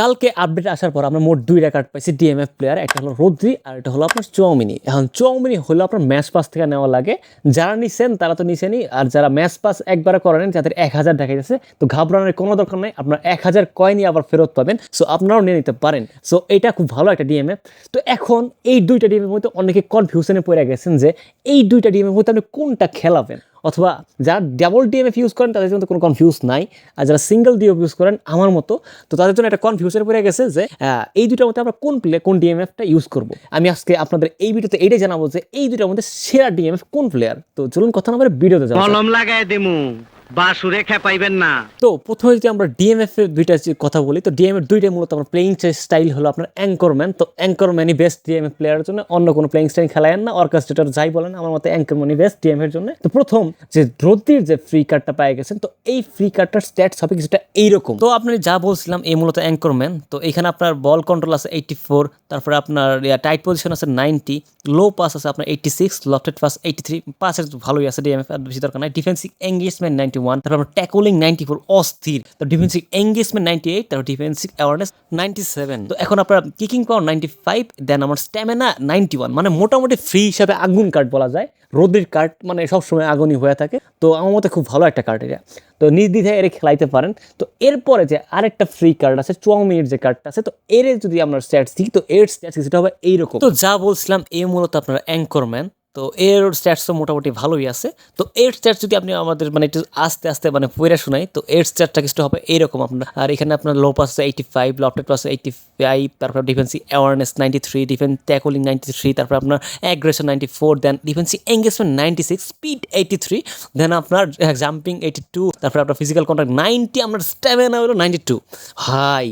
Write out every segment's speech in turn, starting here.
কালকে আপডেট আসার পর আমরা মোট দুইটা কার্ড পাইছি ডিএমএফ প্লেয়ার একটা হলো রোদ্রি আর এটা হলো আপনার চৌমিনি। এখন চৌমিনি হলো আপনার ম্যাচ পাস থেকে নেওয়া লাগে। যারা নিছেন, তারা তো নিছেনই। আর যারা ম্যাচ পাস একবারে করেন যাদের এক হাজার দেখা যাচ্ছে। তো ঘাবড়ানোর কোনো দরকার নেই। আপনার এক হাজার কয়েনই আবার ফেরত পাবেন। সো আপনারাও নিয়ে নিতে পারেন। সো এটা খুব ভালো একটা ডিএমএফ তো এখন এই দুইটা ডিএমএফ মধ্যে অনেকে কনফিউশনে পড়ে গেছেন যে, এই দুইটা ডিএমএফ মধ্যে আপনি কোনটা খেলাবেন? অথবা যারা ডাবল ডিএমএফ ইউজ করেন, তাদের জন্য কোনো কনফিউজ নাই। আর যারা সিঙ্গেল ডিএফ ইউজ করেন, আমার মতো, তো তাদের জন্য একটা কনফিউশন পড়ে গেছে যে এই দুটোর মধ্যে আমরা কোন প্লেয়ার কোন ডিএমএফটা ইউজ করব? আমি আজকে আপনাদের এই ভিডিওতে এইটাই জানাব যে, এই দুটোর মধ্যে সেরা ডিএমএফ কোন প্লেয়ার তো চলুন কথা না ভিডিওতে যাব লাগাই দিমু। বাসুরে খেপাইবেন না। তো প্রথমে যদি আমরা ডিএমএফ এর দুইটা কথা বলি, তো ডিএমএফ দুইটাই মূলত আমার প্লেইং স্টাইল হলো আপনার অ্যাঙ্করম্যান তো অ্যাঙ্করম্যানই বেস্ট ডিএমএফ প্লেয়ারের জন্য, অন্য কোনো প্লেইং স্টাইল খেলায়েন না। অর্কেস্ট্রেটর যাই বলেন, আমার মতে অ্যাঙ্করম্যানই বেস্ট ডিএমএফ এর জন্য। তো প্রথম যে দ্রোতির যে ফ্রি কার্ডটা পেয়ে গেছেন, তো এই ফ্রি কার্ডটার স্ট্যাটস হবে কিছুটা এইরকম। তো আপনি যা বলছিলাম, এই মূলত অ্যাঙ্করম্যান তো এখানে আপনার বল কন্ট্রোল আছে এইটি ফোর তারপরে আপনার টাইট পজিশন আছে নাইনটি লো পাস আছে আপনার eighty six lofted pass eighty three পাসের ভালোই আছে ডিএমএফ আর বেশি দরকার নাই। ডিফেন্সিভ এঙ্গেজমেন্ট নাইনটি ওয়ান তারপর ট্যাকলিং নাইনটি ফোর অস্থির। তো ডিফেন্সিভ এঙ্গেজমেন্ট নাইনটি এইট তারপর ডিফেন্সিভ অ্যাওয়ারনেস নাইনটি সেভেন তো এখন আপনার kicking power ninety five then আমার স্ট্যামিনা নাইনটি ওয়ান মানে মোটামুটি ফ্রি হিসাবে আগুন কার্ড বলা যায়। রোদের কার্ড মানে সবসময় আগুনই হয়ে থাকে। তো আমার মতে খুব ভালো একটা কার্ড এটা। তো নিজ দ্বিধায় এর খেলাইতে পারেন। তো এরপরে যে আরেকটা ফ্রি কার্ড আছে চুয়ামিনির যে কার্ডটা আছে, তো এর যদি আমরা স্ট্যাটস দিই, তো এর স্ট্যাটস কিছুটা হবে এইরকম। তো যা বলছিলাম, এ মূলত আপনার অ্যাঙ্করম্যান তো এর স্ট্যাটসও মোটামুটি ভালোই আছে। তো এর স্ট্যাটস যদি আপনি আমাদের মানে একটু আস্তে আস্তে মানে পড়ে শোনাই, তো এর স্ট্যাটটা কিছু হবে এইরকম আপনার। আর এখানে আপনার low pass eighty five lofted pass eighty five তারপর defensive awareness ninety three defence tackling ninety three তারপর আপনার aggression ninety four then defensive engagement ninety six speed eighty three then আপনার জাম্পিং এইটি টু তারপর আপনার physical contact ninety আপনার stamina হলো ninety two হাই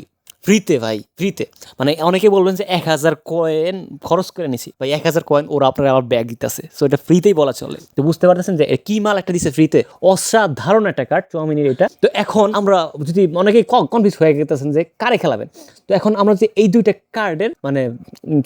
ফ্রিতে ভাই, ফ্রিতে। মানে অনেকে বলবেন যে এক হাজার কয়েন খরচ করে নিছি। ভাই, এক হাজার কয়েন ওরা আপনার আবার ব্যাগ দিতেছে। সো এটা ফ্রিতেই বলা চলে। তো বুঝতে পারতেছেন যে কি মাল একটা দিছে ফ্রিতে? অসাধারণ একটা কার্ড চৌমিনের এটা। তো এখন আমরা যদি অনেকেই কনফিউজ হয়ে গেতেছেন যে, কারে খেলাবেন? তো এখন আমরা যে এই দুইটা কার্ডের মানে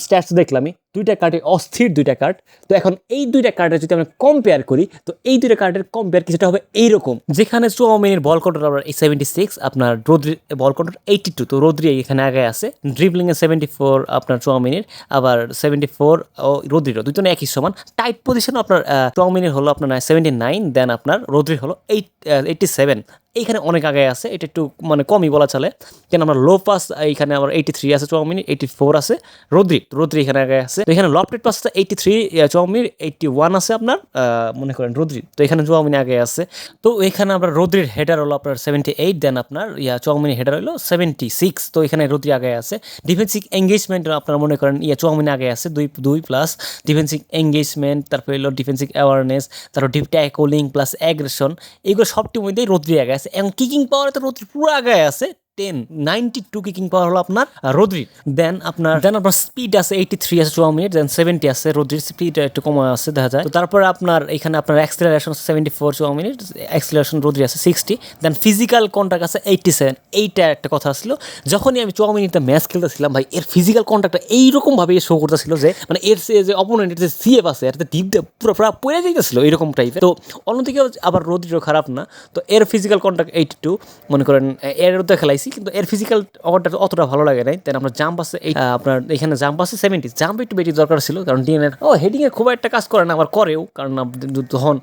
স্ট্যাটস দেখলামই। দুইটা কার্ডের অস্থির দুইটা কার্ড তো এখন এই দুইটা কার্ডের যদি আমরা কম্পেয়ার করি, তো এই দুইটা কার্ডের কম্পেয়ার কিছুটা হবে এইরকম। যেখানে চৌমিনের বল কন্ট্রোল আপনার এই সেভেন্টি সিক্স আপনার Rodri ball control eighty two তো রোদ্রি এখানে আগে আছে ড্রিবলিং এ সেভেন্টি ফোর আপনার চৌমিনের আবার সেভেন্টি ফোর ও রোদ্রিরও দুজনে একই সমান। টাইট পজিশন আপনার চৌমিনের হলো আপনার সেভেন্টি নাইন দেন আপনার রোদ্রির হলো এইট এইটটি সেভেন এইখানে অনেক আগে আছে, এটা একটু মানে কমই বলা চলে। কেন আমরা লো পাস এইখানে আমার এইটি থ্রি আছে চৌমিন এইটি ফোর আছে। রোদ্রি রোদ্রি এখানে আগে আছে। এখানে lofted pass eighty three Tchouameni eighty one আছে আপনার মনে করেন রোদ্রি। তো এখানে চৌমিন আগে আছে। তো এখানে আপনার রোদ্রির হেডার হলো আপনার সেভেন্টি এইট দেন আপনার, ইয়া চৌমিনের হেডার হলো সেভেন্টি সিক্স তো এখানে রোদ্রি আগে আছে। ডিফেন্সিভ এঙ্গেজমেন্ট আপনার মনে করেন, ইয়া চৌমিন আগে আছে, দুই দুই প্লাস ডিফেন্সিভ এঙ্গেজমেন্ট তারপরে হলো ডিফেন্সিভ অ্যাওয়ারনেস তারপর ডিপ ট্যাকলিং প্লাস অ্যাগ্রেশন এগুলো সবটির মধ্যেই রোদ্রি আগে আছে। এবং কিকিং পাওয়ারে তো রোদ্রি পুরো আগায় আছে। Ten ninety two kicking power হলো আপনার রোদ্রি দেন আপনার দেন আপনার স্পিড আছে এইটি থ্রি আছে চুয়া মিনিট দেন সেভেন্টি আছে রোদ্রির স্পিড একটু কম আছে, দেখা যায়। তো তারপরে আপনার, এখানে আপনার অ্যাক্সিলারেশন আছে seventy four Tchouameni acceleration Rodri আছে সিক্সটি দেন ফিজিক্যাল কন্ট্যাক্ট আছে এইটটি সেভেন এইটা একটা কথা ছিল। যখনই আমি চুয়া মিনিটটা ম্যাচ খেলতেছিলাম ভাই, এর ফিজিক্যাল কন্ট্যাক্টটা এইরকমভাবে শো করতেছিল যে মানে এর যে অপোনেন্টের যে সিএফ আছে, এর ডিপ পুরো পুরো পড়ে যাইতেছিল এরকম টাইপের তো অন্যদিকে আবার রোদ্রিও খারাপ না। তো এর ফিজিক্যাল কন্ট্যাক্ট এইটি টু মনে করেন এর তো খেলাইছি কিন্তু এর ফিজিক্যাল অর্ডার অতটা ভালো লাগে নাই। দেন আপনার জাম্প আছে এই, আপনার এখানে জাম্প আছে সেভেন্টি জাম্প একটু বেটি দরকার ছিল কারণ ডিএনএ ও হেডিংয়ে খুব একটা কাজ করে না আবার করেও। কারণ তখন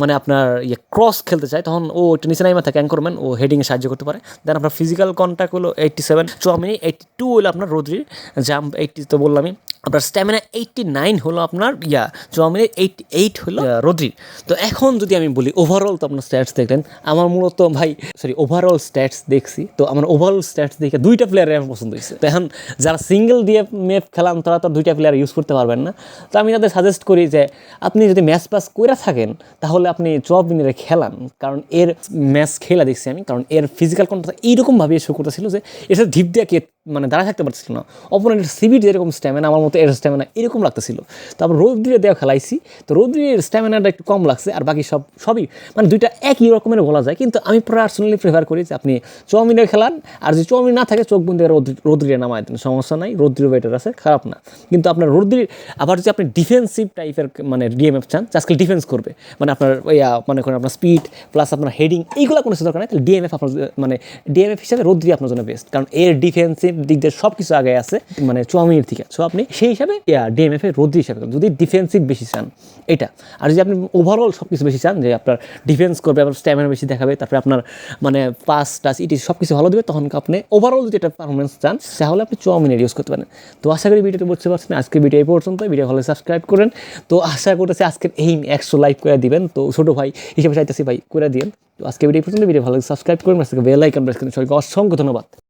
মানে আপনার ইয়ে ক্রস খেলতে চায় তখন ও একটু নিচে নাইমা থাকে অ্যাঙ্করম্যান ও হেডিংয়ে সাহায্য করতে পারে। দেন আপনার ফিজিক্যাল কন্ট্যাক্ট হলো eighty seven Tchouameni eighty two হলো আপনার রোদ্রির জাম্প এইটটি তো বললামই। আপনার স্ট্যামিনা এইটটি নাইন হলো আপনার, ইয়া চুয়ামিনি এইটটি এইট হলো রোদ্রির। তো এখন যদি আমি বলি ওভারঅল তো আপনার স্ট্যাটস দেখলেন, আমার মূলত ভাই সরি ওভারঅল স্ট্যাটস দেখছি, তো আমার ওভারঅল স্ট্যাটস দেখে দুইটা প্লেয়ার আমার পছন্দ হয়েছে। তো এখন যারা সিঙ্গেল দিয়ে ম্যাপ খেলান, তারা তো দুইটা প্লেয়ার ইউজ করতে পারবেন না। তো আমি তাদের সাজেস্ট করি যে, আপনি যদি ম্যাচ পাস করে থাকেন, তাহলে আপনি জব মিনিরে খেলান। কারণ এর ম্যাচ খেলা দেখছি আমি, কারণ এর ফিজিক্যাল কন্ট্রোল এইরকমভাবে শো করতেছিল যে সাথে ঢিপ দিয়ে মানে দাঁড়া থাকতে পারছিল না। অপোনেন্টের সিবির যেরকম স্ট্যামিনা আমার মতো এর স্ট্যামিনা এরকম লাগতেছিল। তারপর রৌদ্রিয়ে দেওয়া খেলাইছি তো রৌদ্রির স্ট্যামিনাটা একটু কম লাগছে, আর বাকি সব, সবই মানে দুইটা একই রকমের বলা যায়। কিন্তু আমি পার্সোনালি প্রেফার করি যে আপনি চৌমিনে খেলান, আর যদি চৌমিন না থাকে, চোখ বন্ধু রৌদ্রিয়ে নামায় দেন, সমস্যা নাই রৌদ্রিও বেটার আছে, খারাপ না। কিন্তু আপনার রৌদ্রির, আবার যদি আপনি ডিফেন্সিভ টাইপের মানে ডিএমএফ চান আজকাল ডিফেন্স করবে মানে আপনার মনে করেন আপনার স্পিড প্লাস আপনার হেডিং এইগুলো কোনো দরকার নাই, তাহলে ডিএমএফ আপনার মানে ডিএমএফ হিসাবে রৌদ্রি আপনার জন্য বেস্ট কারণ এর ডিফেন্সিভ দিক দিয়ে সব কিছু আগে আছে মানে চুয়ামিনির থেকে সো আপনি সেই হিসাবে ডিএমএফ এর রোদ্রি হিসাবে যদি ডিফেন্সিভ বেশি চান, এটা। আর যদি আপনি ওভারঅল সব কিছু বেশি চান, যে আপনার ডিফেন্স করবে, আপনার স্ট্যামিনা বেশি দেখাবে, তারপরে আপনার মানে পাস টাস ইটি সব কিছু ভালো দেবে, তখন আপনি ওভারঅল যদি একটা পারফরমেন্স চান, তাহলে আপনি চুয়ামিনের ইউজ করতে পারেন। তো আশা করি ভিডিওটা বুঝতে পারছেন। আজকে ভিডিও এই পর্যন্ত ভিডিও ভালো সাবস্ক্রাইব করেন। তো আশা করতেছি আজকের এই একশো লাইক করে দিবেন। তো ছোটো ভাই, হিসেবে চাইতেছি ভাই, করে দিন তো আজকে ভিডিও পর্যন্ত। ভিডিও ভালো সাবস্ক্রাইব করুন। আজকে বেল আইকন প্রেস করেন। সবাইকে অসংখ্য ধন্যবাদ।